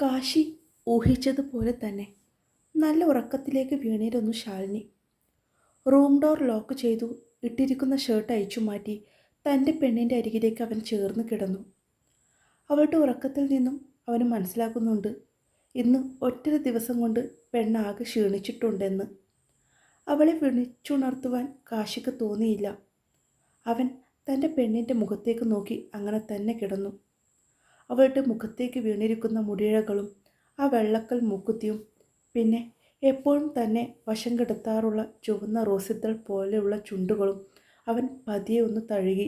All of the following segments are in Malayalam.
കാശി ഊഹിച്ചതുപോലെ തന്നെ. നല്ല ഉറക്കത്തിലേക്ക് വീണിരുന്നു ശാലിനി. റൂം ഡോർ ലോക്ക് ചെയ്തു ഇട്ടിരിക്കുന്ന ഷർട്ട് അയച്ചു മാറ്റി തന്റെ പെണ്ണിന്റെ അരികിലേക്ക് അവൻ ചേർന്ന് കിടന്നു. അവളുടെ ഉറക്കത്തിൽ നിന്നും അവന് മനസ്സിലാക്കുന്നുണ്ട് ഇന്ന് ഒറ്റ ദിവസം കൊണ്ട് പെണ്ണാകെ ക്ഷീണിച്ചിട്ടുണ്ടെന്ന്. അവളെ വിളിച്ചുണർത്തുവാൻ കാശിക്ക് തോന്നിയില്ല. അവൻ തന്റെ പെണ്ണിന്റെ മുഖത്തേക്ക് നോക്കി അങ്ങനെ തന്നെ കിടന്നു. അവളുടെ മുഖത്തേക്ക് വീണിരിക്കുന്ന മുടിയിഴകളും ആ വെള്ളക്കൽ മൂക്കുത്തിയും പിന്നെ എപ്പോഴും തന്നെ വശം കെടുത്താറുള്ള ചുവന്ന റോസിത്തൾ പോലെയുള്ള ചുണ്ടുകളും അവൻ പതിയെ ഒന്ന് തഴുകി.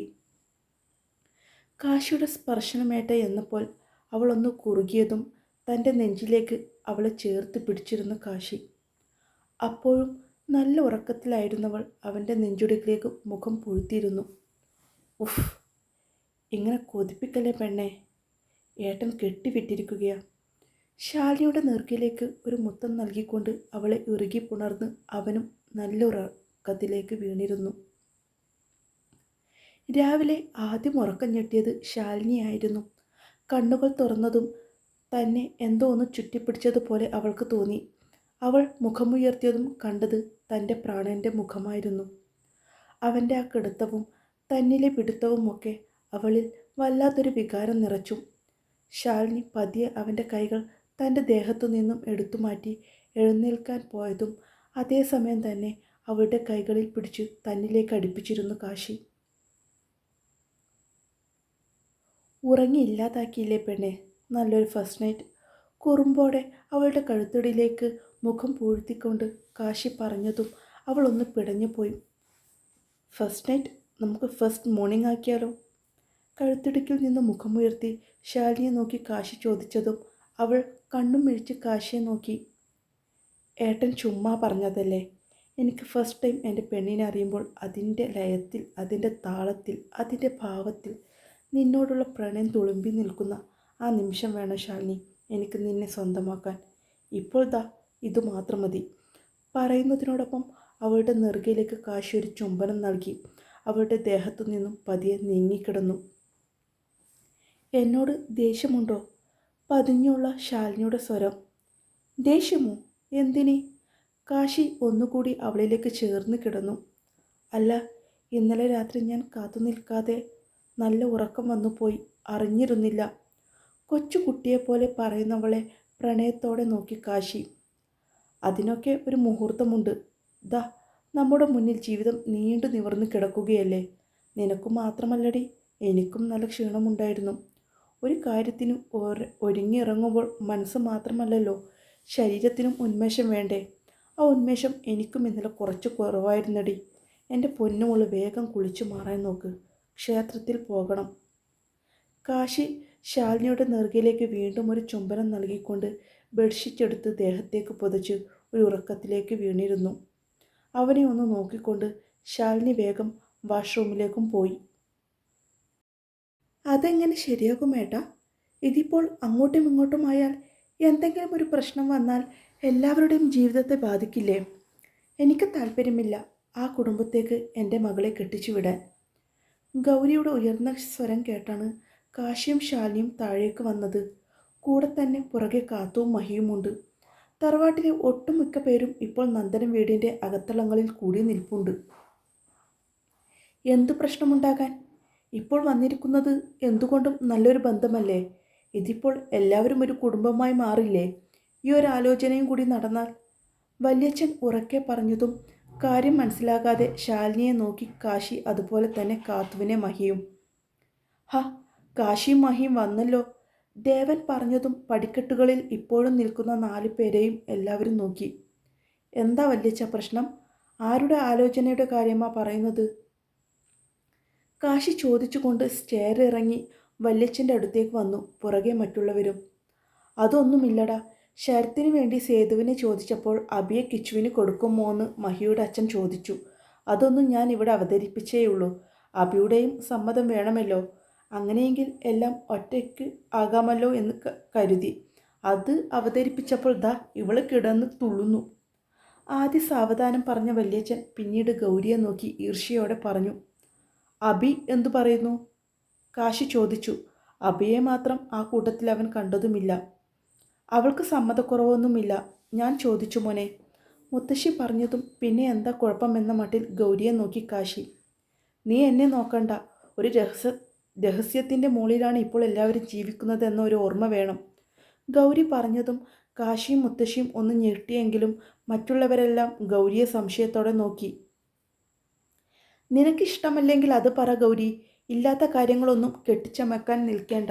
കാശിയുടെ സ്പർശനമേറ്റ എന്നപ്പോൾ അവളൊന്ന് കുറുകിയതും തന്റെ നെഞ്ചിലേക്ക് അവളെ ചേർത്ത് പിടിച്ചിരുന്നു കാശി. അപ്പോഴും നല്ല ഉറക്കത്തിലായിരുന്നവൾ അവന്റെ നെഞ്ചുടുക്കിലേക്ക് മുഖം പൊഴുത്തിയിരുന്നു. ഉഫ് ഇങ്ങനെ കൊതിപ്പിക്കല്ലേ പെണ്ണേ? ഏട്ടൻ കെട്ടിവിട്ടിരിക്കുകയാണ് ശാലിനിയുടെ നെറുകിലേക്ക് ഒരു മുത്തം നൽകിക്കൊണ്ട് അവളെ ഇറുകി പുണർന്ന് അവനും നല്ലൊരക്കത്തിലേക്ക് വീണിരുന്നു. രാവിലെ ആദ്യം ഉറക്കം ഞെട്ടിയത് ശാലിനിയായിരുന്നു. കണ്ണുകൾ തുറന്നതും തന്നെ എന്തോ ഒന്ന് ചുറ്റിപ്പിടിച്ചതുപോലെ അവൾക്ക് തോന്നി. അവൾ മുഖമുയർത്തിയതും കണ്ടത് തന്റെ പ്രാണന്റെ മുഖമായിരുന്നു. അവന്റെ ആ കിടത്തവും തന്നിലെ പിടുത്തവും ഒക്കെ അവളിൽ വല്ലാത്തൊരു വികാരം നിറച്ചു ശാലിനി പതിയെ അവന്റെ കൈകൾ തന്റെ ദേഹത്തു നിന്നും എടുത്തു മാറ്റി എഴുന്നേൽക്കാൻ പോയതും അതേസമയം തന്നെ അവരുടെ കൈകളിൽ പിടിച്ച് തന്നിലേക്ക് അടുപ്പിച്ചിരുന്നു കാശി. ഉറങ്ങി ഇല്ലാതാക്കിയില്ലേ പെണ്ണെ? നല്ലൊരു ഫസ്റ്റ് നൈറ്റ് കുറുമ്പോടെ അവളുടെ കഴുത്തടിയിലേക്ക് മുഖം പൂഴ്ത്തിക്കൊണ്ട് കാശി പറഞ്ഞതും അവളൊന്ന് പിടഞ്ഞു പോയി ഫസ്റ്റ് നൈറ്റ് നമുക്ക് ഫസ്റ്റ് മോർണിംഗ് ആക്കിയാലോ? കഴുത്തിടുക്കിൽ നിന്ന് മുഖമുയർത്തി ശാലിനിയെ നോക്കി കാശി ചോദിച്ചതും അവൾ കണ്ണും മിഴിച്ച് കാശിയെ നോക്കി ഏട്ടൻ ചുമ്മാ പറഞ്ഞതല്ലേ? എനിക്ക് ഫസ്റ്റ് ടൈം എന്റെ പെണ്ണിനെ അറിയുമ്പോൾ അതിന്റെ ലയത്തിൽ അതിന്റെ താളത്തിൽ അതിന്റെ ഭാവത്തിൽ നിന്നോടുള്ള പ്രണയം തുളുമ്പി നിൽക്കുന്ന ആ നിമിഷം വേണം ശാലിനി എനിക്ക് നിന്നെ സ്വന്തമാക്കാൻ. ഇപ്പോൾ ദാ ഇത് മാത്രം മതി. പറയുന്നതിനോടൊപ്പം അവളുടെ നെറുകയിലേക്ക് കാശി ഒരു ചുംബനം നൽകി. അവളുടെ ദേഹത്തു നിന്നും പതിയെ നീങ്ങിക്കിടന്നു. എന്നോട് ദേഷ്യമുണ്ടോ? പതിഞ്ഞുള്ള ശാലിനിയുടെ സ്വരം. ദേഷ്യമോ? എന്തിനെ? കാശി ഒന്നുകൂടി അവളിലേക്ക് ചേർന്ന് കിടന്നു. അല്ല ഇന്നലെ രാത്രി ഞാൻ കാത്തു നിൽക്കാതെ നല്ല ഉറക്കം വന്നു പോയി അറിഞ്ഞിരുന്നില്ല. കൊച്ചുകുട്ടിയെപ്പോലെ പറയുന്നവളെ പ്രണയത്തോടെ നോക്കി കാശി. അതിനൊക്കെ ഒരു മുഹൂർത്തമുണ്ട്. ദാ നമ്മുടെ മുന്നിൽ ജീവിതം നീണ്ടു നിവർന്നു കിടക്കുകയല്ലേ? നിനക്കു മാത്രമല്ലടി എനിക്കും നല്ല ക്ഷീണമുണ്ടായിരുന്നു. ഒരു കാര്യത്തിനും ഒരുങ്ങിയിറങ്ങുമ്പോൾ മനസ്സ് മാത്രമല്ലല്ലോ ശരീരത്തിനും ഉന്മേഷം വേണ്ടേ? ആ ഉന്മേഷം എനിക്കും ഇന്നലെ കുറച്ച് കുറവായിരുന്നടി. എന്റെ പൊന്നുമുള്ള വേഗം കുളിച്ചു മാറാൻ നോക്ക്. ക്ഷേത്രത്തിൽ പോകണം. കാശി ശാലിനിയുടെ നെറുകയിലേക്ക് വീണ്ടും ഒരു ചുംബനം നൽകിക്കൊണ്ട് ബെഡ്ഷീറ്റ് എടുത്ത് ദേഹത്തേക്ക് പുതച്ച് ഒരു ഉറക്കത്തിലേക്ക് വീണിരുന്നു. അവനെ ഒന്ന് നോക്കിക്കൊണ്ട് ശാലിനി വേഗം വാഷ്റൂമിലേക്കും പോയി. അതെങ്ങനെ ശരിയാകും ഏട്ടാ? ഇതിപ്പോൾ അങ്ങോട്ടും ഇങ്ങോട്ടും ആയാൽ എന്തെങ്കിലും ഒരു പ്രശ്നം വന്നാൽ എല്ലാവരുടെയും ജീവിതത്തെ ബാധിക്കില്ലേ? എനിക്ക് താല്പര്യമില്ല ആ കുടുംബത്തേക്ക് എന്റെ മകളെ കെട്ടിച്ചു വിടാൻ. ഗൗരിയുടെ ഉയർന്ന സ്വരം കേട്ടാണ് കാശിയും ശാലിയും താഴേക്ക് വന്നത്. കൂടെ തന്നെ പുറകെ കാത്തുവും മഹിയുമുണ്ട്. തറവാട്ടിലെ ഒട്ടുമിക്ക പേരും ഇപ്പോൾ നന്ദനം വീടിന്റെ അകത്തളങ്ങളിൽ കൂടി നിൽപ്പുണ്ട്. എന്തു പ്രശ്നമുണ്ടാകാൻ? ഇപ്പോൾ വന്നിരിക്കുന്നത് എന്തുകൊണ്ടും നല്ലൊരു ബന്ധമല്ലേ? ഇതിപ്പോൾ എല്ലാവരും ഒരു കുടുംബമായി മാറില്ലേ? ഈ ഒരു ആലോചനയും കൂടി നടന്നാൽ വല്യച്ഛൻ ഉറക്കെ പറഞ്ഞതും കാര്യം മനസ്സിലാകാതെ ശാലിനിയെ നോക്കി കാശി അതുപോലെ തന്നെ കാത്തുവിനെ മഹിയും. ഹ കാശിയും മഹിയും വന്നല്ലോ. ദേവൻ പറഞ്ഞതും പടിക്കെട്ടുകളിൽ ഇപ്പോഴും നിൽക്കുന്ന നാല് പേരെയും എല്ലാവരും നോക്കി. എന്താ വല്യച്ഛ പ്രശ്നം? ആരുടെ ആലോചനയുടെ കാര്യമാണ് പറയുന്നത്? കാശി ചോദിച്ചുകൊണ്ട് സ്റ്റെയർ ഇറങ്ങി വല്യച്ഛന്റെ അടുത്തേക്ക് വന്നു പുറകെ മറ്റുള്ളവരും. അതൊന്നുമില്ലടാ. ശരത്തിന് വേണ്ടി സേതുവിനെ ചോദിച്ചപ്പോൾ അബിയെ കിച്ചുവിന് കൊടുക്കുമോ എന്ന് മഹിയുടെ അച്ഛൻ ചോദിച്ചു. അതൊന്നും ഞാൻ ഇവിടെ അവതരിപ്പിച്ചേയുള്ളൂ. അബിയുടെയും സമ്മതം വേണമല്ലോ. അങ്ങനെയെങ്കിൽ എല്ലാം ഒറ്റയ്ക്ക് ആകാമല്ലോ എന്ന് കരുതി. അത് അവതരിപ്പിച്ചപ്പോൾ ദാ ഇവൾ കിടന്ന് തുള്ളുന്നു. ആദ്യ സാവധാനം പറഞ്ഞ വല്യച്ഛൻ പിന്നീട് ഗൗരിയെ നോക്കി ഈർഷ്യയോടെ പറഞ്ഞു. അബി എന്തു പറയുന്നു? കാശി ചോദിച്ചു. അബിയെ മാത്രം ആ കൂട്ടത്തിൽ അവൻ കണ്ടതുമില്ല. അവൾക്ക് സമ്മതക്കുറവൊന്നുമില്ല. ഞാൻ ചോദിച്ചു മോനെ. മുത്തശ്ശി പറഞ്ഞതും പിന്നെ എന്താ കുഴപ്പമെന്ന മട്ടിൽ ഗൗരിയെ നോക്കി കാശി. നീ എന്നെ നോക്കണ്ട. ഒരു രഹസ്യ രഹസ്യത്തിന്റെ മുകളിലാണ് ഇപ്പോൾ എല്ലാവരും ജീവിക്കുന്നത് എന്നൊരു ഓർമ്മ വേണം. ഗൗരി പറഞ്ഞതും കാശിയും മുത്തശ്ശിയും ഒന്ന് ഞെട്ടിയെങ്കിലും മറ്റുള്ളവരെല്ലാം ഗൗരിയെ സംശയത്തോടെ നോക്കി. നിനക്കിഷ്ടമല്ലെങ്കിൽ അത് പറ ഗൗരി. ഇല്ലാത്ത കാര്യങ്ങളൊന്നും കെട്ടിച്ചമക്കാൻ നിൽക്കേണ്ട.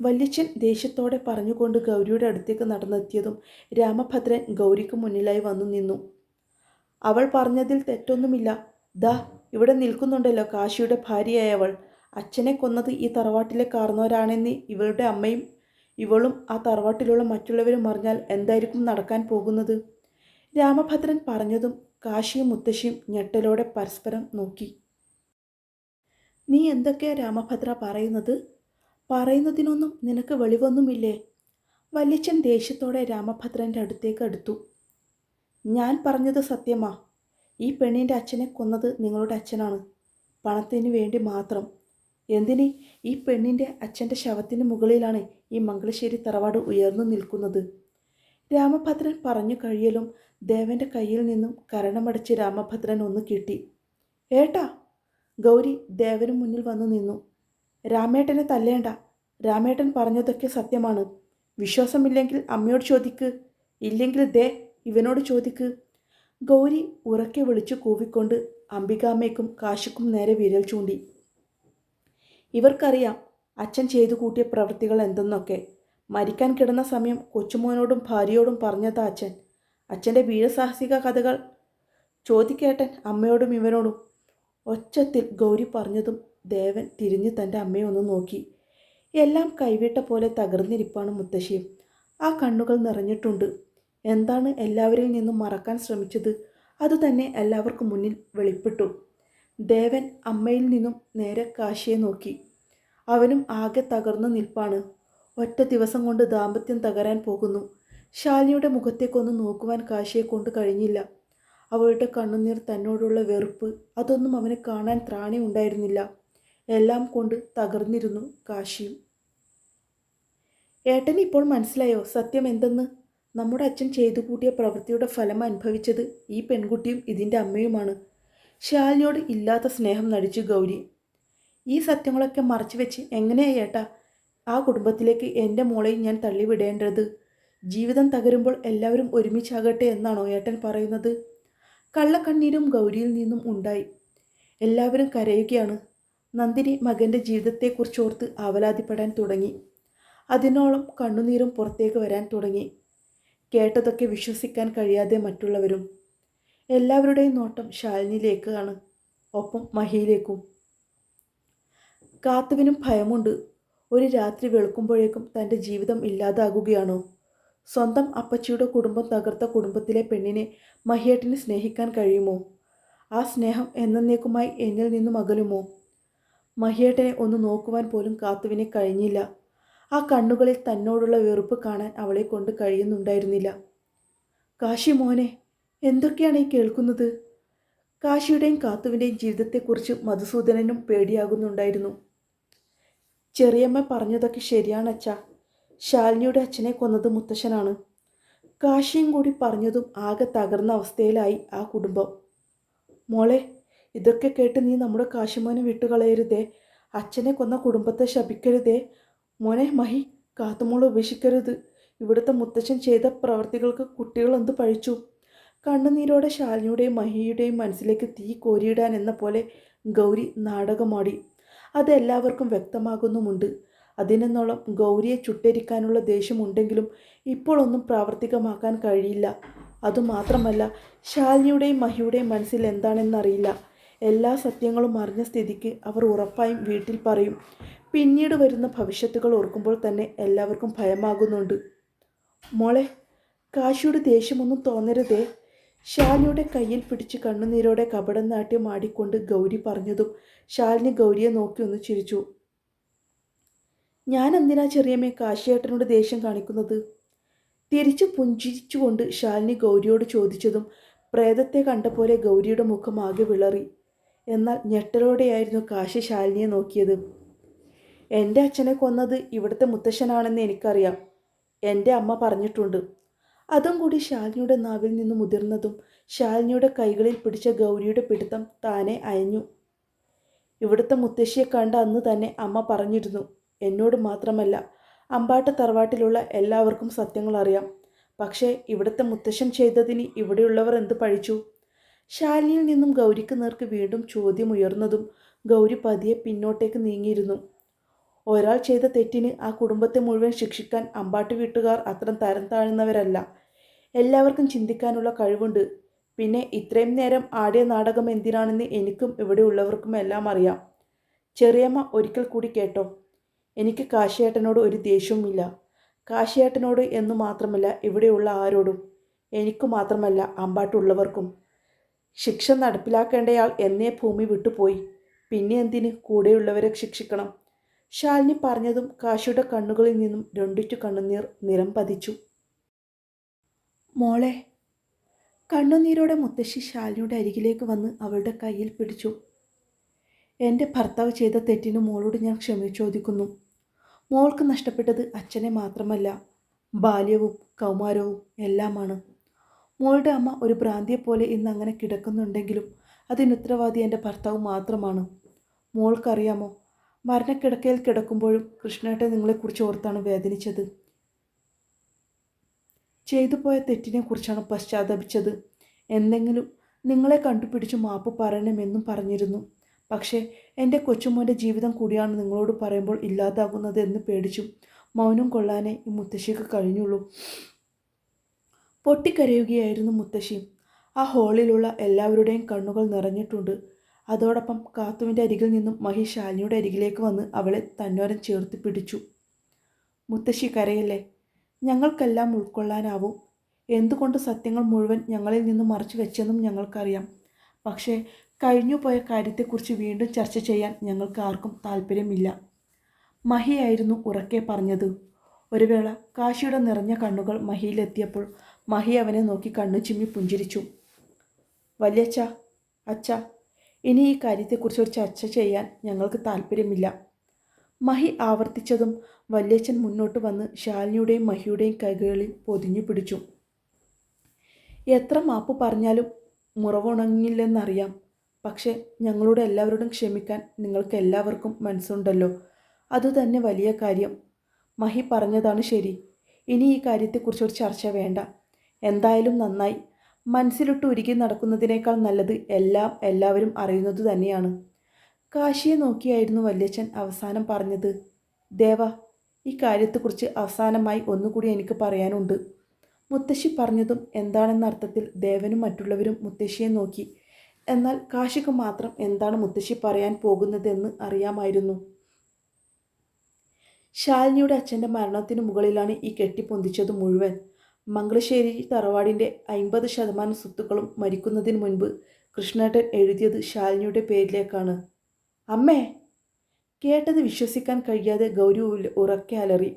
വല്യച്ഛൻ ദേഷ്യത്തോടെ പറഞ്ഞുകൊണ്ട് ഗൗരിയുടെ അടുത്തേക്ക് നടന്നെത്തിയതും രാമഭദ്രൻ ഗൗരിക്ക് മുന്നിലായി വന്നു നിന്നു. അവൾ പറഞ്ഞതിൽ തെറ്റൊന്നുമില്ല. ദാ ഇവിടെ നിൽക്കുന്നുണ്ടല്ലോ കാശിയുടെ ഭാര്യയായ അവൾ അച്ഛനെ കൊന്നത് ഈ തറവാട്ടിലെ കാർന്നവരാണെന്ന് ഇവളുടെ അമ്മയും ഇവളും ആ തറവാട്ടിലുള്ള മറ്റുള്ളവരും അറിഞ്ഞാൽ എന്തായിരിക്കും നടക്കാൻ പോകുന്നത്? രാമഭദ്രൻ പറഞ്ഞതും കാശിയും മുത്തശ്ശിയും ഞെട്ടലോടെ പരസ്പരം നോക്കി. നീ എന്തൊക്കെയാ രാമഭദ്ര പറയുന്നത്? പറയുന്നതിനൊന്നും നിനക്ക് വെളിവൊന്നുമില്ലേ? വല്യച്ഛൻ ദേഷ്യത്തോടെ രാമഭദ്രന്റെ അടുത്തേക്ക് അടുത്തു. ഞാൻ പറഞ്ഞത് സത്യമാ. ഈ പെണ്ണിന്റെ അച്ഛനെ കൊന്നത് നിങ്ങളുടെ അച്ഛനാണ്. പണത്തിന് വേണ്ടി മാത്രം. എന്തിന് ഈ പെണ്ണിന്റെ അച്ഛന്റെ ശവത്തിന് മുകളിലാണ് ഈ മംഗളശ്ശേരി തറവാട് ഉയർന്നു നിൽക്കുന്നത്? രാമഭദ്രൻ പറഞ്ഞു കഴിയലും ദേവന്റെ കയ്യിൽ നിന്നും കരണമടച്ച് രാമഭദ്രൻ ഒന്ന് കിട്ടി. ഏട്ടാ ഗൗരി ദേവന് മുന്നിൽ വന്നു നിന്നു. രാമേട്ടനെ തല്ലേണ്ട. രാമേട്ടൻ പറഞ്ഞതൊക്കെ സത്യമാണ്. വിശ്വാസമില്ലെങ്കിൽ അമ്മയോട് ചോദിക്ക്. ഇല്ലെങ്കിൽ ദേ ഇവനോട് ചോദിക്ക്. ഗൗരി ഉറക്കെ വിളിച്ചു കൂവിക്കൊണ്ട് അംബികാമ്മയ്ക്കും കാശിക്കും നേരെ വിരൽ ചൂണ്ടി. ഇവർക്കറിയാം അച്ഛൻ ചെയ്തു കൂട്ടിയ പ്രവൃത്തികൾ എന്തെന്നൊക്കെ. മരിക്കാൻ കിടന്ന സമയം കൊച്ചുമോനോടും ഭാര്യയോടും പറഞ്ഞതാ അച്ഛൻ. അച്ഛന്റെ വീരസാഹസിക കഥകൾ. ചോദിക്കേട്ടൻ അമ്മയോടും ഇവനോടും ഒച്ചത്തിൽ ഗൗരി പറഞ്ഞതും ദേവൻ തിരിഞ്ഞ് തന്റെ അമ്മയെ ഒന്ന് നോക്കി. എല്ലാം കൈവിട്ട പോലെ തകർന്നിരിപ്പാണ് മുത്തശ്ശിയും ആ കണ്ണുകൾ നിറഞ്ഞിട്ടുണ്ട്. എന്താണ് എല്ലാവരിൽ നിന്നും മറക്കാൻ ശ്രമിച്ചത്? അതുതന്നെ എല്ലാവർക്കും മുന്നിൽ വെളിപ്പെട്ടു. ദേവൻ അമ്മയിൽ നിന്നും നേരെ കാശിയെ നോക്കി. അവനും ആകെ തകർന്നു നിൽപ്പാണ്. ഒറ്റ ദിവസം കൊണ്ട് ദാമ്പത്യം തകരാൻ പോകുന്നു. ശാലിനിയുടെ മുഖത്തേക്കൊന്ന് നോക്കുവാൻ കാശിയെ കൊണ്ട് കഴിഞ്ഞില്ല. അവളുടെ കണ്ണുനീർ തന്നോടുള്ള വെറുപ്പ് അതൊന്നും അവന് കാണാൻ ത്രാണി ഉണ്ടായിരുന്നില്ല. എല്ലാം കൊണ്ട് തകർന്നിരുന്നു കാശിയും. ഏട്ടൻ ഇപ്പോൾ മനസ്സിലായോ സത്യം എന്തെന്ന്? നമ്മുടെ അച്ഛൻ ചെയ്തു കൂട്ടിയ പ്രവൃത്തിയുടെ ഫലം അനുഭവിച്ചത് ഈ പെൺകുട്ടിയും ഇതിന്റെ അമ്മയുമാണ്. ശാലിനിയോട് ഇല്ലാത്ത സ്നേഹം നടിച്ചു ഗൗരി. ഈ സത്യങ്ങളൊക്കെ മറച്ചു വെച്ച് എങ്ങനെയാ ഏട്ടാ? ആ കുടുംബത്തിലേക്ക് എന്റെ മോളെയും ഞാൻ തള്ളിവിടേണ്ടത്? ജീവിതം തകരുമ്പോൾ എല്ലാവരും ഒരുമിച്ചാകട്ടെ എന്നാണോ ഏട്ടൻ പറയുന്നത്? കള്ളക്കണ്ണീരും ഗൗരിയിൽ നിന്നും ഉണ്ടായി. എല്ലാവരും കരയുകയാണ്. നന്ദിനി മകന്റെ ജീവിതത്തെക്കുറിച്ച് ഓർത്ത് ആവലാതിപ്പെടാൻ തുടങ്ങി. അതിനോളം കണ്ണുനീരും പുറത്തേക്ക് വരാൻ തുടങ്ങി. കേട്ടതൊക്കെ വിശ്വസിക്കാൻ കഴിയാതെ മറ്റുള്ളവരും. എല്ലാവരുടെയും നോട്ടം ശാലിനിയിലേക്കാണ് ഒപ്പം മഹിയിലേക്കും. കാത്തുവിനും ഭയമുണ്ട്. ഒരു രാത്രി വെളുക്കുമ്പോഴേക്കും തന്റെ ജീവിതം ഇല്ലാതാകുകയാണോ? സ്വന്തം അപ്പച്ചിയുടെ കുടുംബം തകർത്ത കുടുംബത്തിലെ പെണ്ണിനെ മഹിയേട്ടിന് സ്നേഹിക്കാൻ കഴിയുമോ? ആ സ്നേഹം എന്നേക്കുമായി എന്നിൽ നിന്നും അകലുമോ? മഹിയേട്ടനെ ഒന്ന് നോക്കുവാൻ പോലും കാത്തുവിനെ കഴിഞ്ഞില്ല. ആ കണ്ണുകളിൽ തന്നോടുള്ള വെറുപ്പ് കാണാൻ അവളെ കൊണ്ട് കഴിയുന്നുണ്ടായിരുന്നില്ല. കാശി മോനെ എന്തൊക്കെയാണ് ഈ കേൾക്കുന്നത്? കാശിയുടെയും കാത്തുവിന്റെയും ജീവിതത്തെക്കുറിച്ച് മധുസൂദനനും പേടിയാകുന്നുണ്ടായിരുന്നു. ചെറിയമ്മ പറഞ്ഞതൊക്കെ ശരിയാണച്ചാ. ശാലിനിയുടെ അച്ഛനെ കൊന്നത് മുത്തശ്ശനാണ്. കാശിയും കൂടി പറഞ്ഞതും ആകെ തകർന്ന അവസ്ഥയിലായി ആ കുടുംബം. മോളെ ഇതൊക്കെ കേട്ട് നീ നമ്മുടെ കാശിമോനെ വിട്ടുകളയരുതേ. അച്ഛനെ കൊന്ന കുടുംബത്തെ ശപിക്കരുതേ. മോനെ മഹി കാത്തുമോൾ ഉപേക്ഷിക്കരുത്. ഇവിടുത്തെ മുത്തച്ഛൻ ചെയ്ത പ്രവർത്തികൾക്ക് കുട്ടികൾ എന്ത് പഴിച്ചു? കണ്ണുനീരോടെ ശാലിനിയുടെയും മഹിയുടെയും മനസ്സിലേക്ക് തീ കോരിയിടാൻ എന്ന പോലെ ഗൗരി നാടകമാടി. അതെല്ലാവർക്കും വ്യക്തമാകുന്നുമുണ്ട്. അതിനെന്നോളം ഗൗരിയെ ചുട്ടരിക്കാനുള്ള ദേഷ്യമുണ്ടെങ്കിലും ഇപ്പോഴൊന്നും പ്രാവർത്തികമാക്കാൻ കഴിയില്ല. അതുമാത്രമല്ല ശാലിനിയുടെയും മഹിയുടെയും മനസ്സിൽ എന്താണെന്നറിയില്ല. എല്ലാ സത്യങ്ങളും അറിഞ്ഞ സ്ഥിതിക്ക് അവർ ഉറപ്പായും വീട്ടിൽ പറയും. പിന്നീട് വരുന്ന ഭവിഷ്യത്തുകൾ ഓർക്കുമ്പോൾ തന്നെ എല്ലാവർക്കും ഭയമാകുന്നുണ്ട്. മോളെ കാശിയുടെ ദേഷ്യമൊന്നും തോന്നരുതേ ശാലിനിയുടെ കയ്യിൽ പിടിച്ച് കണ്ണുനീരോടെ കപടം നാട്ടി ആടിക്കൊണ്ട് ഗൗരി പറഞ്ഞതും ശാലിനി ഗൗരിയെ നോക്കി ഒന്ന് ചിരിച്ചു. ഞാൻ എന്തിനാ ചെറിയമ്മേ കാശിയേട്ടനോട് ദേഷ്യം കാണിക്കുന്നത്? തിരിച്ചു പുഞ്ചിരിച്ചുകൊണ്ട് ശാലിനി ഗൗരിയോട് ചോദിച്ചതും പ്രേതത്തെ കണ്ട പോലെ ഗൗരിയുടെ മുഖം ആകെ വിളറി. എന്നാൽ ഞെട്ടലോടെയായിരുന്നു കാശി ശാലിനിയെ നോക്കിയത്. എന്റെ അച്ഛനെ കൊന്നത് ഇവിടുത്തെ മുത്തശ്ശനാണെന്ന് എനിക്കറിയാം എന്റെ അമ്മ പറഞ്ഞിട്ടുണ്ട്. അതും കൂടി ശാലിനിയുടെ നാവിൽ നിന്ന് മുതിർന്നതും ശാലിനിയുടെ കൈകളിൽ പിടിച്ച ഗൗരിയുടെ പിടുത്തം താനെ അയഞ്ഞു. ഇവിടുത്തെ മുത്തശ്ശിയെ കണ്ട അന്ന് തന്നെ അമ്മ പറഞ്ഞിരുന്നു എന്നോട് മാത്രമല്ല അമ്പാട്ട തറവാട്ടിലുള്ള എല്ലാവർക്കും സത്യങ്ങൾ അറിയാം. പക്ഷേ ഇവിടുത്തെ മുത്തശ്ശൻ ചെയ്തതിന് ഇവിടെയുള്ളവർ എന്ത് പഴിച്ചു ശാലിനിയിൽ നിന്നും ഗൗരിക്ക് നേർക്ക് വീണ്ടും ചോദ്യം ഉയർന്നതും ഗൗരി പതിയെ പിന്നോട്ടേക്ക് നീങ്ങിയിരുന്നു. ഒരാൾ ചെയ്ത തെറ്റിന് ആ കുടുംബത്തെ മുഴുവൻ ശിക്ഷിക്കാൻ അമ്പാട്ട് വീട്ടുകാർ അത്ര തരം താഴ്ന്നവരല്ല. എല്ലാവർക്കും ചിന്തിക്കാനുള്ള കഴിവുണ്ട്. പിന്നെ ഇത്രയും നേരം ആടിയ നാടകം എന്തിനാണെന്ന് എനിക്കും ഇവിടെയുള്ളവർക്കും എല്ലാം അറിയാം. ചെറിയമ്മ ഒരിക്കൽ കൂടി കേട്ടോ. എനിക്ക് കാശിയേട്ടനോട് ഒരു ദേഷ്യവുമില്ല. കാശിയേട്ടനോട് എന്നു മാത്രമല്ല ഇവിടെയുള്ള ആരോടും. എനിക്കു മാത്രമല്ല അമ്പാട്ടുള്ളവർക്കും. ശിക്ഷ നടപ്പിലാക്കേണ്ടയാൾ എന്നേ ഭൂമി വിട്ടുപോയി. പിന്നെ എന്തിന് കൂടെയുള്ളവരെ ശിക്ഷിക്കണം? ശാലിനി പറഞ്ഞതും കാശിയുടെ കണ്ണുകളിൽ നിന്നും രണ്ടിറ്റു കണ്ണുനീർ നിറം പതിച്ചു. മോളെ കണ്ണുനീരോടെ മുത്തശ്ശി ശാലിനിയുടെ അരികിലേക്ക് വന്ന് അവളുടെ കയ്യിൽ പിടിച്ചു. എന്റെ ഭർത്താവ് ചെയ്ത തെറ്റിന് മോളോട് ഞാൻ ക്ഷമ ചോദിക്കുന്നു. മോൾക്ക് നഷ്ടപ്പെട്ടത് അച്ഛനെ മാത്രമല്ല ബാല്യവും കൗമാരവും എല്ലാമാണ്. മോളുടെ അമ്മ ഒരു ഭ്രാന്തിയെ പോലെ ഇന്ന് അങ്ങനെ കിടക്കുന്നുണ്ടെങ്കിലും അതിന് ഉത്തരവാദി എന്റെ ഭർത്താവ് മാത്രമാണ്. മോൾക്കറിയാമോ? മരണക്കിടക്കയിൽ കിടക്കുമ്പോഴും കൃഷ്ണേട്ടൻ നിങ്ങളെക്കുറിച്ച് ഓർത്താണ് വേദനിച്ചത്. ചെയ്തു പോയ തെറ്റിനെ കുറിച്ചാണ് പശ്ചാത്തപിച്ചത്. എന്തെങ്കിലും നിങ്ങളെ കണ്ടുപിടിച്ച് മാപ്പ് പറയണമെന്നും പറഞ്ഞിരുന്നു. പക്ഷേ എന്റെ കൊച്ചുമോന്റെ ജീവിതം കൂടിയാണ് നിങ്ങളോട് പറയുമ്പോൾ ഇല്ലാതാകുന്നത് എന്ന് പേടിച്ചു മൗനം കൊള്ളാനേ ഈ മുത്തശ്ശിക്ക് കഴിഞ്ഞുള്ളൂ. പൊട്ടിക്കരയുകയായിരുന്നു മുത്തശ്ശി. ആ ഹോളിലുള്ള എല്ലാവരുടെയും കണ്ണുകൾ നിറഞ്ഞിട്ടുണ്ട്. അതോടൊപ്പം കാത്തുവിന്റെ അരികിൽ നിന്നും മഹി ശാലിനിയുടെ അരികിലേക്ക് വന്ന് അവളെ തന്നോരം ചേർത്ത് പിടിച്ചു. മുത്തശ്ശി കരയല്ലേ? ഞങ്ങൾക്കെല്ലാം ഉൾക്കൊള്ളാനാവും. എന്തുകൊണ്ട് സത്യങ്ങൾ മുഴുവൻ ഞങ്ങളിൽ നിന്ന് മറച്ചു വെച്ചെന്നും ഞങ്ങൾക്കറിയാം. പക്ഷേ കഴിഞ്ഞുപോയ കാര്യത്തെക്കുറിച്ച് വീണ്ടും ചർച്ച ചെയ്യാൻ ഞങ്ങൾക്ക് ആർക്കും താല്പര്യമില്ല മഹിയായിരുന്നു ഉറക്കെ പറഞ്ഞത്. ഒരു വേള കാശിയുടെ നിറഞ്ഞ കണ്ണുകൾ മഹിയിലെത്തിയപ്പോൾ മഹി അവനെ നോക്കി കണ്ണു ചിമ്മി പുഞ്ചിരിച്ചു. വല്യച്ഛ അച്ഛ ഇനി ഈ കാര്യത്തെക്കുറിച്ച് ഒരു ചർച്ച ചെയ്യാൻ ഞങ്ങൾക്ക് താല്പര്യമില്ല മഹി ആവർത്തിച്ചതും വല്യച്ഛൻ മുന്നോട്ട് വന്ന് ശാലിനിയുടെയും മഹിയുടെയും കൈകളിൽ പൊതിഞ്ഞു പിടിച്ചു. എത്ര മാപ്പ് പറഞ്ഞാലും മുറവുണങ്ങില്ലെന്നറിയാം. പക്ഷേ ഞങ്ങളോട് എല്ലാവരോടും ക്ഷമിക്കാൻ നിങ്ങൾക്ക് എല്ലാവർക്കും മനസ്സുണ്ടല്ലോ. അതുതന്നെ വലിയ കാര്യം. മഹി പറഞ്ഞതാണ് ശരി. ഇനി ഈ കാര്യത്തെക്കുറിച്ച് ഒരു ചർച്ച വേണ്ട. എന്തായാലും നന്നായി. മനസ്സിലിട്ട് ഉരുകി നടക്കുന്നതിനേക്കാൾ നല്ലത് എല്ലാം എല്ലാവരും അറിയുന്നത് തന്നെയാണ്. കാശിയെ നോക്കിയായിരുന്നു വല്യച്ഛൻ അവസാനം പറഞ്ഞത്. ദേവ ഈ കാര്യത്തെക്കുറിച്ച് അവസാനമായി ഒന്നുകൂടി എനിക്ക് പറയാനുണ്ട്. മുത്തശ്ശി പറഞ്ഞതും എന്താണെന്ന അർത്ഥത്തിൽ ദേവനും മറ്റുള്ളവരും മുത്തശ്ശിയെ നോക്കി എന്നാൽ കാശിക്ക് മാത്രം എന്താണ് മുത്തശ്ശി പറയാൻ പോകുന്നതെന്ന് അറിയാമായിരുന്നു. ശാലിനിയുടെ അച്ഛന്റെ മരണത്തിന് മുകളിലാണ് ഈ കെട്ടിപ്പൊന്തിച്ചത് മുഴുവൻ. മംഗളശ്ശേരി തറവാടിന്റെ അൻപത് ശതമാനം സ്വത്തുക്കളും മരിക്കുന്നതിന് മുൻപ് കൃഷ്ണേട്ടൻ എഴുതിയത് ശാലിനിയുടെ പേരിലേക്കാണ്. അമ്മേ! കേട്ടത് വിശ്വസിക്കാൻ കഴിയാതെ ഗൗരി ഉറക്കെ അലറി.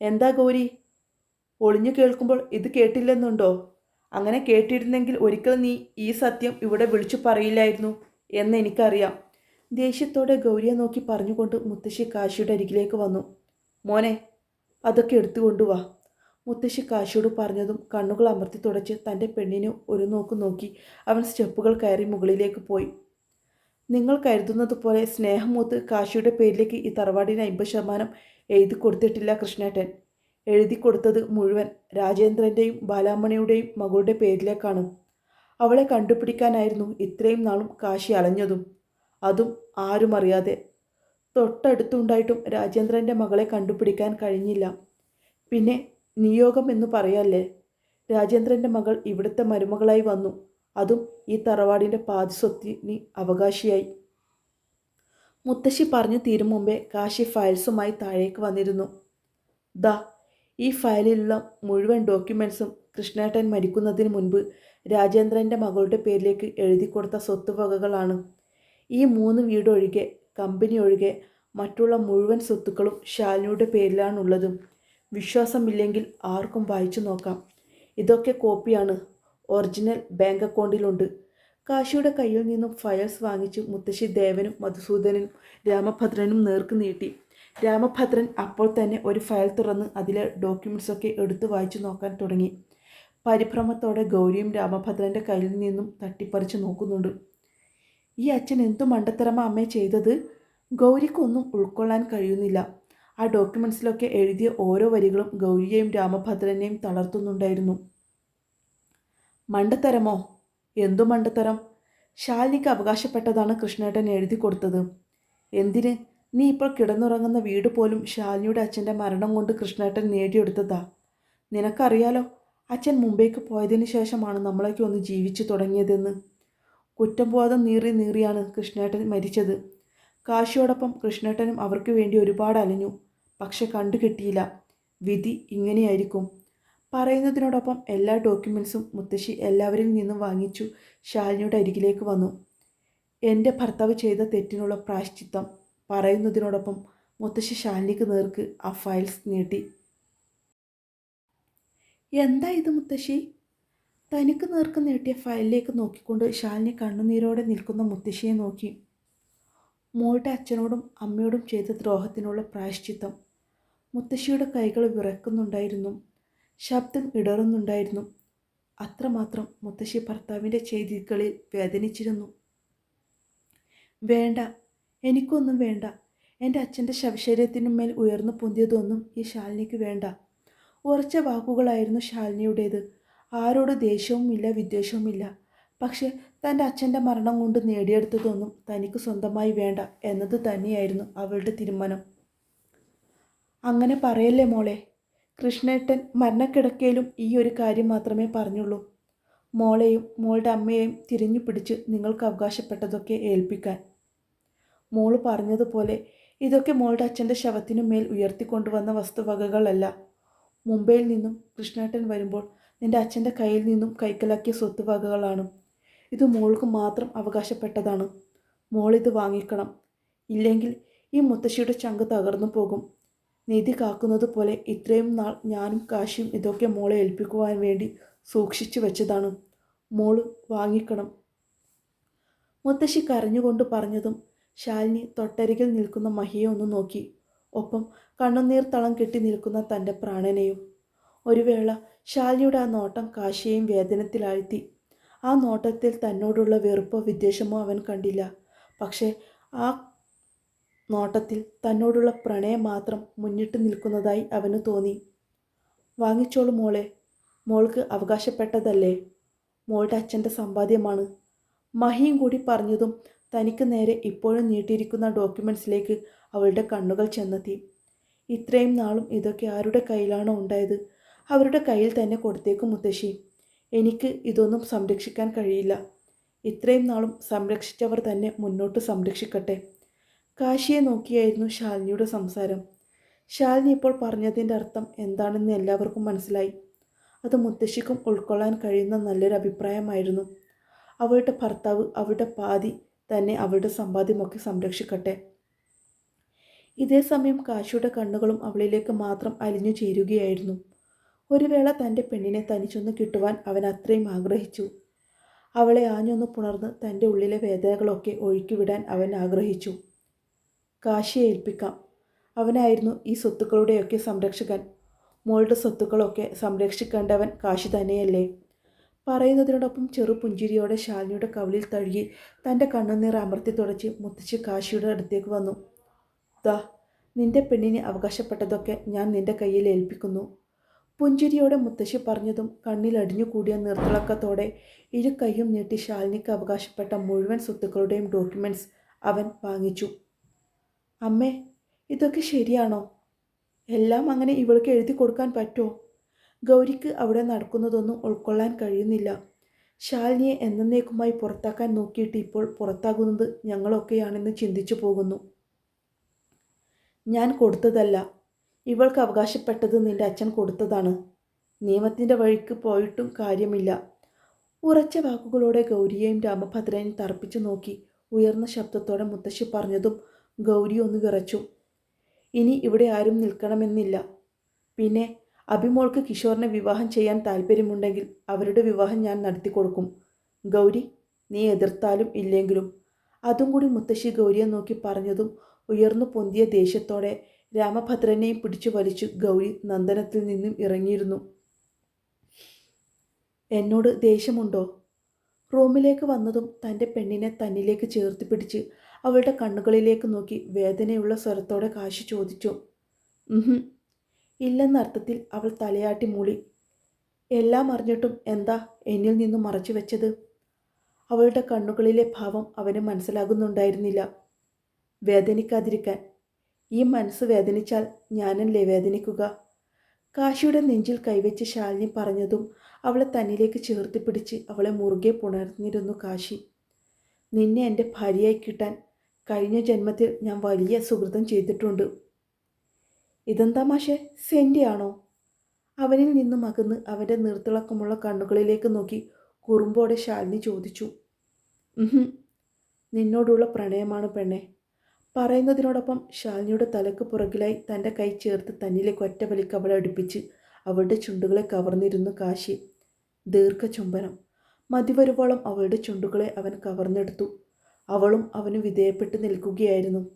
എന്താ ഗൗരി? ഒളിഞ്ഞു കേൾക്കുമ്പോൾ ഇത് കേട്ടില്ലെന്നുണ്ടോ? അങ്ങനെ കേട്ടിരുന്നെങ്കിൽ ഒരിക്കൽ നീ ഈ സത്യം ഇവിടെ വിളിച്ചു പറയില്ലായിരുന്നു എന്ന് എനിക്കറിയാം. ദേഷ്യത്തോടെ ഗൗരിയെ നോക്കി പറഞ്ഞുകൊണ്ട് മുത്തശ്ശി കാശിയുടെ അരികിലേക്ക് വന്നു. മോനെ അതൊക്കെ എടുത്തുകൊണ്ടു വാ. മുത്തശ്ശി കാശിയോട് പറഞ്ഞതും കണ്ണുകൾ അമർത്തി തുടച്ച് തന്റെ പെണ്ണിനെ ഒരു നോക്ക് നോക്കി അവൻ സ്റ്റെപ്പുകൾ കയറി മുകളിലേക്ക് പോയി. നിങ്ങൾ കരുതുന്നത് പോലെ സ്നേഹമൂത്ത് കാശിയുടെ പേരിലേക്ക് ഈ തറവാടിന് അമ്പത് ശതമാനം എഴുതി കൊടുത്തിട്ടില്ല കൃഷ്ണേട്ടൻ. എഴുതി കൊടുത്തത് മുഴുവൻ രാജേന്ദ്രന്റെയും ബാലാമണിയുടെയും മകളുടെ പേരിലേക്കാണ്. അവളെ കണ്ടുപിടിക്കാനായിരുന്നു ഇത്രയും നാളും കാശി അലഞ്ഞതും. അതും ആരും അറിയാതെ. തൊട്ടടുത്തുണ്ടായിട്ടും രാജേന്ദ്രന്റെ മകളെ കണ്ടുപിടിക്കാൻ കഴിഞ്ഞില്ല. പിന്നെ നിയോഗം എന്ന് പറയല്ലേ? രാജേന്ദ്രന്റെ മകൾ ഇവിടുത്തെ മരുമകളായി വന്നു. അതും ഈ തറവാടിന്റെ പാതി സ്വത്തിന് അവകാശിയായി. മുത്തശ്ശി പറഞ്ഞു തീരും മുമ്പേ കാശി ഫയൽസുമായി താഴേക്ക് വന്നിരുന്നു. ദാ ഈ ഫയലിലുള്ള മുഴുവൻ ഡോക്യുമെൻസും കൃഷ്ണേട്ടൻ മരിക്കുന്നതിന് മുൻപ് രാജേന്ദ്രന്റെ മകളുടെ പേരിലേക്ക് എഴുതി കൊടുത്ത സ്വത്തുവകകളാണ് ഈ മൂന്ന് വീടൊഴികെ കമ്പനി ഒഴികെ മറ്റുള്ള മുഴുവൻ സ്വത്തുക്കളും ശാലിനിയുടെ പേരിലാണുള്ളത്. വിശ്വാസമില്ലെങ്കിൽ ആർക്കും വായിച്ചു നോക്കാം. ഇതൊക്കെ കോപ്പിയാണ്. ഒറിജിനൽ ബാങ്ക് അക്കൗണ്ടിലുണ്ട്. കാശിയുടെ കയ്യിൽ നിന്നും ഫയൽസ് വാങ്ങിച്ച് മുത്തശ്ശി ദേവനും മധുസൂദനും രാമഭദ്രനും നേർക്ക് നീട്ടി. രാമഭദ്രൻ അപ്പോൾ തന്നെ ഒരു ഫയൽ തുറന്ന് അതിലെ ഡോക്യുമെൻസൊക്കെ എടുത്തു വായിച്ചു നോക്കാൻ തുടങ്ങി. പരിഭ്രമത്തോടെ ഗൗരിയും രാമഭദ്രന്റെ കയ്യിൽ നിന്നും തട്ടിപ്പറിച്ച് നോക്കുന്നുണ്ട്. ഈ അച്ഛൻ എന്തു മണ്ടത്തരമാ അമ്മേ ചെയ്തത്? ഗൗരിക്കൊന്നും ഉൾക്കൊള്ളാൻ കഴിയുന്നില്ല. ആ ഡോക്യുമെൻസിലൊക്കെ എഴുതിയ ഓരോ വരികളും ഗൗരിയെയും രാമഭദ്രനെയും തളർത്തുന്നുണ്ടായിരുന്നു. മണ്ടത്തരമോ? എന്തു മണ്ടത്തരം? ശാലിനിക്ക് അവകാശപ്പെട്ടതാണ് കൃഷ്ണേട്ടൻ എഴുതി കൊടുത്തത്. എന്തിന്? നീ ഇപ്പോൾ കിടന്നുറങ്ങുന്ന വീട് പോലും ശാലിനിയുടെ അച്ഛന്റെ മരണം കൊണ്ട് കൃഷ്ണേട്ടൻ നേടിയെടുത്തതാ. നിനക്കറിയാലോ അച്ഛൻ മുംബൈക്ക് പോയതിന് ശേഷമാണ് നമ്മളൊക്കെ ഒന്ന് ജീവിച്ചു തുടങ്ങിയതെന്ന്. കുറ്റബോധം നീറി നീറിയാണ് കൃഷ്ണേട്ടൻ മരിച്ചത്. കാശിയോടൊപ്പം കൃഷ്ണേട്ടനും അവർക്ക് വേണ്ടി ഒരുപാട് അലഞ്ഞു. പക്ഷെ കണ്ടു കിട്ടിയില്ല വിധി ഇങ്ങനെയായിരിക്കും. പറയുന്നതിനോടൊപ്പം എല്ലാ ഡോക്യുമെൻസും മുത്തശ്ശി എല്ലാവരിൽ നിന്നും വാങ്ങിച്ചു ശാലിനിയുടെ അരികിലേക്ക് വന്നു. എന്റെ ഭർത്താവ് ചെയ്ത തെറ്റിനുള്ള പ്രായശ്ചിത്തം പറയുന്നതിനോടൊപ്പം മുത്തശ്ശി ശാലിനിക്ക് നേർക്ക് ആ ഫയൽസ് നീട്ടി. എന്താ ഇത് മുത്തശ്ശി? തനിക്ക് നേർക്ക് നീട്ടിയ ഫയലിലേക്ക് നോക്കിക്കൊണ്ട് ശാലിനി കണ്ണുനീരോടെ നിൽക്കുന്ന മുത്തശ്ശിയെ നോക്കി. മോളുടെ അച്ഛനോടും അമ്മയോടും ചെയ്ത ദ്രോഹത്തിനുള്ള പ്രായശ്ചിത്തം മുത്തശ്ശിയുടെ കൈകൾ വിറക്കുന്നുണ്ടായിരുന്നു ശബ്ദം ഇടറുന്നുണ്ടായിരുന്നു. അത്രമാത്രം മുത്തശ്ശി ഭർത്താവിന്റെ ചെയ്തികളിൽ വേദനിച്ചിരുന്നു. വേണ്ട എനിക്കൊന്നും വേണ്ട. എന്റെ അച്ഛന്റെ ശവശരീരത്തിനുമേൽ ഉയർന്നു പൊന്തിയതൊന്നും ഈ ശാലിനിക്ക് വേണ്ട. ഉറച്ച വാക്കുകളായിരുന്നു ശാലിനിയുടേത്. ആരോട് ദേഷ്യവുമില്ല വിദ്വേഷവുമില്ല. പക്ഷെ തന്റെ അച്ഛന്റെ മരണം കൊണ്ട് നേടിയെടുത്തതൊന്നും തനിക്ക് സ്വന്തമായി വേണ്ട എന്നത് തന്നെയായിരുന്നു അവളുടെ തീരുമാനം. അങ്ങനെ പറയല്ലേ മോളെ കൃഷ്ണേട്ടൻ മരണക്കിടക്കയിലും ഈ ഒരു കാര്യം മാത്രമേ പറഞ്ഞുള്ളൂ. മോളെയും മോളുടെ അമ്മയെയും തിരിഞ്ഞു പിടിച്ച് നിങ്ങൾക്ക് അവകാശപ്പെട്ടതൊക്കെ ഏൽപ്പിക്കാൻ. മോൾ പറഞ്ഞതുപോലെ ഇതൊക്കെ മോളുടെ അച്ഛന്റെ ശവത്തിനു മേൽ ഉയർത്തിക്കൊണ്ടുവന്ന വസ്തുവകകളല്ല. മുംബൈയിൽ നിന്നും കൃഷ്ണേട്ടൻ വരുമ്പോൾ നിന്റെ അച്ഛന്റെ കയ്യിൽ നിന്നും കൈക്കലാക്കിയ സ്വത്തുവകകളാണ്. ഇത് മോൾക്ക് മാത്രം അവകാശപ്പെട്ടതാണ്. മോളിത് വാങ്ങിക്കണം. ഇല്ലെങ്കിൽ ഈ മുത്തശ്ശിയുടെ ചങ്ക് തകർന്നു പോകും. നീതി കാക്കുന്നത് പോലെ ഇത്രയും നാൾ ഞാനും കാശിയും ഇതൊക്കെ മോളെ ഏൽപ്പിക്കുവാൻ വേണ്ടി സൂക്ഷിച്ചു വെച്ചതാണ്. മോൾ വാങ്ങിക്കണം. മുത്തശ്ശി കരഞ്ഞുകൊണ്ട് പറഞ്ഞതും ശാലിനി തൊട്ടരികിൽ നിൽക്കുന്ന മഹിയെ ഒന്ന് നോക്കി. ഒപ്പം കണ്ണുനീർ തളം കെട്ടി നിൽക്കുന്ന തന്റെ പ്രാണനെയും. ഒരു വേള ശാലിനിയുടെ ആ നോട്ടം കാശിയെയും വേദനത്തിലാഴ്ത്തി ആ നോട്ടത്തിൽ തന്നോടുള്ള വെറുപ്പോ വിദ്വേഷമോ അവൻ കണ്ടില്ല. പക്ഷേ ആ നോട്ടത്തിൽ തന്നോടുള്ള പ്രണയം മാത്രം മുന്നിട്ട് നിൽക്കുന്നതായി അവന് തോന്നി. വാങ്ങിച്ചോളൂ മോളെ മോൾക്ക് അവകാശപ്പെട്ടതല്ലേ? മോളുടെ അച്ഛന്റെ സമ്പാദ്യമാണ്. മഹിയും കൂടി പറഞ്ഞതും തനിക്ക് നേരെ ഇപ്പോഴും നീട്ടിയിരിക്കുന്ന ഡോക്യുമെൻസിലേക്ക് അവളുടെ കണ്ണുകൾ ചെന്നെത്തി. ഇത്രയും നാളും ഇതൊക്കെ ആരുടെ കയ്യിലാണോ ഉണ്ടായത്? അവരുടെ കയ്യിൽ തന്നെ കൊടുത്തേക്കും മുത്തശ്ശി. എനിക്ക് ഇതൊന്നും സംരക്ഷിക്കാൻ കഴിയില്ല. ഇത്രയും നാളും സംരക്ഷിച്ചവർ തന്നെ മുന്നോട്ട് സംരക്ഷിക്കട്ടെ. കാശിയെ നോക്കിയായിരുന്നു ശാലിനിയുടെ സംസാരം. ശാലിനി ഇപ്പോൾ പറഞ്ഞതിന്റെ അർത്ഥം എന്താണെന്ന് എല്ലാവർക്കും മനസ്സിലായി. അത് മുത്തശ്ശിക്കും ഉൾക്കൊള്ളാൻ കഴിയുന്ന നല്ലൊരു അഭിപ്രായമായിരുന്നു. അവളുടെ ഭർത്താവ് അവളുടെ പാതി തന്നെ അവളുടെ സമ്പാദ്യമൊക്കെ സംരക്ഷിക്കട്ടെ. ഇതേ സമയം കാശിയുടെ കണ്ണുകളും അവളിലേക്ക് മാത്രം അലിഞ്ഞു ചേരുകയായിരുന്നു. ഒരു വേള തന്റെ പെണ്ണിനെ തനിച്ചൊന്ന് കിട്ടുവാൻ അവൻ അത്രയും ആഗ്രഹിച്ചു. അവളെ ആഞ്ഞൊന്ന് പുണർന്ന് തന്റെ ഉള്ളിലെ വേദനകളൊക്കെ ഒഴുക്കിവിടാൻ അവൻ ആഗ്രഹിച്ചു. കാശിയെ ഏൽപ്പിക്കാം അവനായിരുന്നു ഈ സ്വത്തുക്കളുടെയൊക്കെ സംരക്ഷകൻ. മോളുടെ സ്വത്തുക്കളൊക്കെ സംരക്ഷിക്കേണ്ടവൻ കാശി തന്നെയല്ലേ? പറയുന്നതിനോടൊപ്പം ചെറു പുഞ്ചിരിയോടെ ശാലിനിയുടെ കവിളിൽ തഴുകി തന്റെ കണ്ണുനീർ അമർത്തി തുടച്ച് മുത്തശ്ശി കാശിയുടെ അടുത്തേക്ക് വന്നു. ദാ നിന്റെ പെണ്ണിനെ അവകാശപ്പെട്ടതൊക്കെ ഞാൻ നിന്റെ കയ്യിൽ ഏൽപ്പിക്കുന്നു പുഞ്ചിരിയോടെ മുത്തശ്ശി പറഞ്ഞതും കണ്ണിലടിഞ്ഞു അടിഞ്ഞുകൂടിയ നിർത്തിളക്കത്തോടെ ഇരു കൈയും നീട്ടി ശാലിനിക്ക് അവകാശപ്പെട്ട മുഴുവൻ സ്വത്തുക്കളുടെയും ഡോക്യുമെന്റ്സ് അവൻ വാങ്ങിച്ചു. അമ്മേ ഇതൊക്കെ ശരിയാണോ? എല്ലാം അങ്ങനെ ഇവൾക്ക് എഴുതി കൊടുക്കാൻ പറ്റുമോ? ഗൗരിക്ക് അവിടെ നടക്കുന്നതൊന്നും ഉൾക്കൊള്ളാൻ കഴിയുന്നില്ല. ശാലിനിയെ എന്നേക്കുമായി പുറത്താക്കാൻ നോക്കിയിട്ട് ഇപ്പോൾ പുറത്താകുന്നത് ഞങ്ങളൊക്കെയാണെന്ന് ചിന്തിച്ചു പോകുന്നു. ഞാൻ കൊടുത്തതല്ല. ഇവൾക്ക് അവകാശപ്പെട്ടത് നിന്റെ അച്ഛൻ കൊടുത്തതാണ്. നിയമത്തിന്റെ വഴിക്ക് പോയിട്ടും കാര്യമില്ല. ഉറച്ച വാക്കുകളോടെ ഗൗരിയെയും രാമഭദ്രനെയും തർപ്പിച്ചു നോക്കി ഉയർന്ന ശബ്ദത്തോടെ മുത്തശ്ശി പറഞ്ഞതും ഗൗരി ഒന്ന് വിറച്ചു. ഇനി ഇവിടെ ആരും നിൽക്കണമെന്നില്ല. പിന്നെ അഭിമോൾക്ക് കിഷോറിനെ വിവാഹം ചെയ്യാൻ താല്പര്യമുണ്ടെങ്കിൽ അവരുടെ വിവാഹം ഞാൻ നടത്തി കൊടുക്കും. ഗൗരി നീ എതിർത്താലും ഇല്ലെങ്കിലും. അതും കൂടി മുത്തശ്ശി ഗൗരിയെ നോക്കി പറഞ്ഞതും ഉയർന്നു പൊന്തിയ ദേഷ്യത്തോടെ രാമഭദ്രനെയും പിടിച്ചു വലിച്ചു ഗൗരി നന്ദനത്തിൽ നിന്നും ഇറങ്ങിയിരുന്നു. എന്നോട് ദേഷ്യമുണ്ടോ? റൂമിലേക്ക് വന്നതും തന്റെ പെണ്ണിനെ തന്നിലേക്ക് ചേർത്ത് പിടിച്ച് അവളുടെ കണ്ണുകളിലേക്ക് നോക്കി വേദനയുള്ള സ്വരത്തോടെ കാശി ചോദിച്ചു. ഇല്ലെന്ന അർത്ഥത്തിൽ അവൾ തലയാട്ടി മൂളി. എല്ലാം അറിഞ്ഞിട്ടും എന്താ എന്നിൽ നിന്നും മറച്ചു വെച്ചത്? അവളുടെ കണ്ണുകളിലെ ഭാവം അവന് മനസ്സിലാകുന്നുണ്ടായിരുന്നില്ല. വേദനിക്കാതിരിക്കാൻ. ഈ മനസ്സ് വേദനിച്ചാൽ ഞാനല്ലേ വേദനിക്കുക? കാശിയുടെ നെഞ്ചിൽ കൈവച്ച് ശാലിനി പറഞ്ഞതും അവളെ തന്നിലേക്ക് ചേർത്ത് പിടിച്ച് അവളെ മുറുകെ പുണർന്നിരുന്നു കാശി. നിന്നെ എന്റെ ഭാര്യയായി കിട്ടാൻ കഴിഞ്ഞ ജന്മത്തിൽ ഞാൻ വലിയ സുഹൃതം ചെയ്തിട്ടുണ്ട്. ഇതെന്താ മാഷെ? സെന്റിയാണോ അവനിൽ നിന്നും അകന്ന് അവന്റെ നിർത്തിളക്കമുള്ള കണ്ണുകളിലേക്ക് നോക്കി കുറുമ്പോടെ ശാലിനി ചോദിച്ചു. നിന്നോടുള്ള പ്രണയമാണ് പെണ്ണെ. പറയുന്നതിനോടൊപ്പം ശാലിനിയുടെ തലക്ക് പുറകിലായി തന്റെ കൈ ചേർത്ത് തന്നിലേക്ക് ഒറ്റ വലിക്ക് അവളെ അടുപ്പിച്ച് അവളുടെ ചുണ്ടുകളെ കവർന്നിരുന്നു കാശി. ദീർഘചുംബനം. മതിവരുവോളം അവളുടെ ചുണ്ടുകളെ അവൻ കവർന്നെടുത്തു. അവളും അവന് വിധേയപ്പെട്ട് നിൽക്കുകയായിരുന്നു.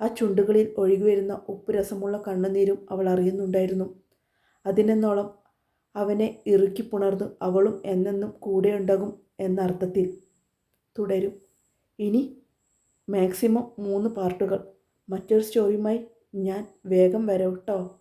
ആ ചുണ്ടുകളിൽ ഒഴുകിവരുന്ന ഉപ്പുരസമുള്ള കണ്ണുനീരും അവൾ അറിയുന്നുണ്ടായിരുന്നു. അതിനെന്നോളം അവനെ ഇറുക്കി പുണർന്ന് അവളും എന്നെന്നും കൂടെയുണ്ടാകും എന്ന അർത്ഥത്തിൽ തുടരും. ഇനി മാക്സിമം മൂന്ന് പാർട്ടുകൾ. മറ്റൊരു സ്റ്റോറിയുമായി ഞാൻ വേഗം വരാം കേട്ടോ.